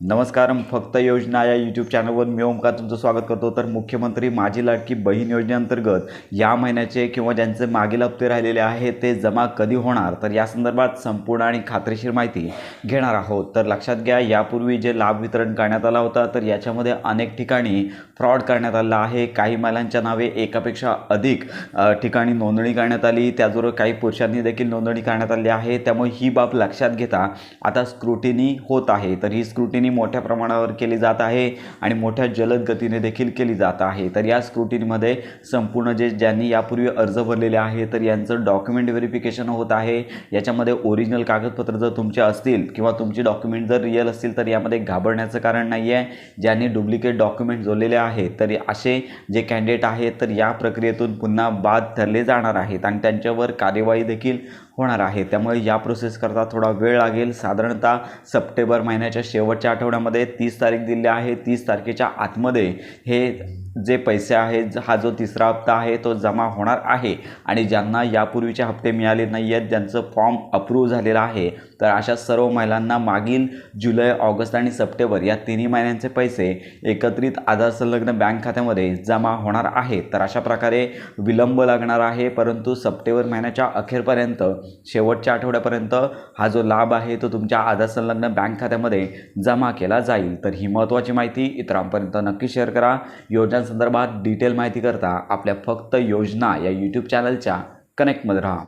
नमस्कार फक्त योजना या यूट्यूब चॅनलवर मी ओमकार तुमचं स्वागत करतो. तर मुख्यमंत्री माझी लाडकी बहीण योजनेअंतर्गत या महिन्याचे किंवा ज्यांचे मागील हप्ते राहिलेले आहेत ते जमा कधी होणार? तर या संदर्भात संपूर्ण आणि खात्रीशीर माहिती घेणार आहोत. तर लक्षात घ्या यापूर्वी जे लाभ वितरण करण्यात आला होता तर याच्यामध्ये अनेक ठिकाणी फ्रॉड करण्यात आला आहे. काही महिलांच्या नावे एकापेक्षा अधिक ठिकाणी नोंदणी करण्यात आली. त्याचबरोबर काही पुरुषांनी देखील नोंदणी करण्यात आली आहे. त्यामुळे ही बाब लक्षात घेता आता स्क्रुटिनी होत आहे. तर ही स्क्रुटिनी मोठ्या प्रमाणावर केली जात आहे आणि मोठ्या जलद गतीने देखील केली जात आहे. तर या स्क्रुटिनीमध्ये संपूर्ण जे ज्यांनी यापूर्वी अर्ज भरलेले आहे तर यांचं डॉक्युमेंट व्हेरिफिकेशन होत आहे. याच्यामध्ये ओरिजिनल कागदपत्र जर तुमचे असतील किंवा तुमची डॉक्युमेंट जर रिअल असतील तर यामध्ये घाबरण्याचं कारण नाही आहे. ज्यांनी डुप्लिकेट डॉक्युमेंट जोडलेले आहेत तर असे जे कॅन्डिडेट आहेत तर या प्रक्रियेतून पुन्हा बाद ठरले जाणार आहेत आणि त्यांच्यावर कार्यवाही देखील होणार आहे. त्यामुळे या प्रोसेस करता थोडा वेळ लागेल. साधारणतः सप्टेंबर महिन्याच्या शेवटच्या आठवड्यामध्ये तीस तारीख दिली आहे. तीस तारखेच्या आतमध्ये हे जे पैसे आहेत हा जो तिसरा हप्ता आहे तो जमा होणार आहे. आणि ज्यांना यापूर्वीचे हप्ते मिळाले नाही आहेत ज्यांचं फॉर्म अप्रूव्ह झालेला आहे तर अशा सर्व महिलांना मागील जुलै ऑगस्ट आणि सप्टेंबर या तिन्ही महिन्यांचे पैसे एकत्रित आधार संलग्न बँक खात्यामध्ये जमा होणार आहे. तर अशा प्रकारे विलंब लागणार आहे परंतु सप्टेंबर महिन्याच्या अखेरपर्यंत शेवटच्या आठवड्यापर्यंत हा जो लाभ आहे तो तुमच्या आधार संलग्न बँक खात्यामध्ये जमा केला जाईल. तर ही महत्त्वाची माहिती इतरांपर्यंत नक्की शेअर करा. योजनांसंदर्भात डिटेल माहिती करता आपल्या फक्त योजना या यूट्यूब चॅनलच्या कनेक्टमध्ये राहा.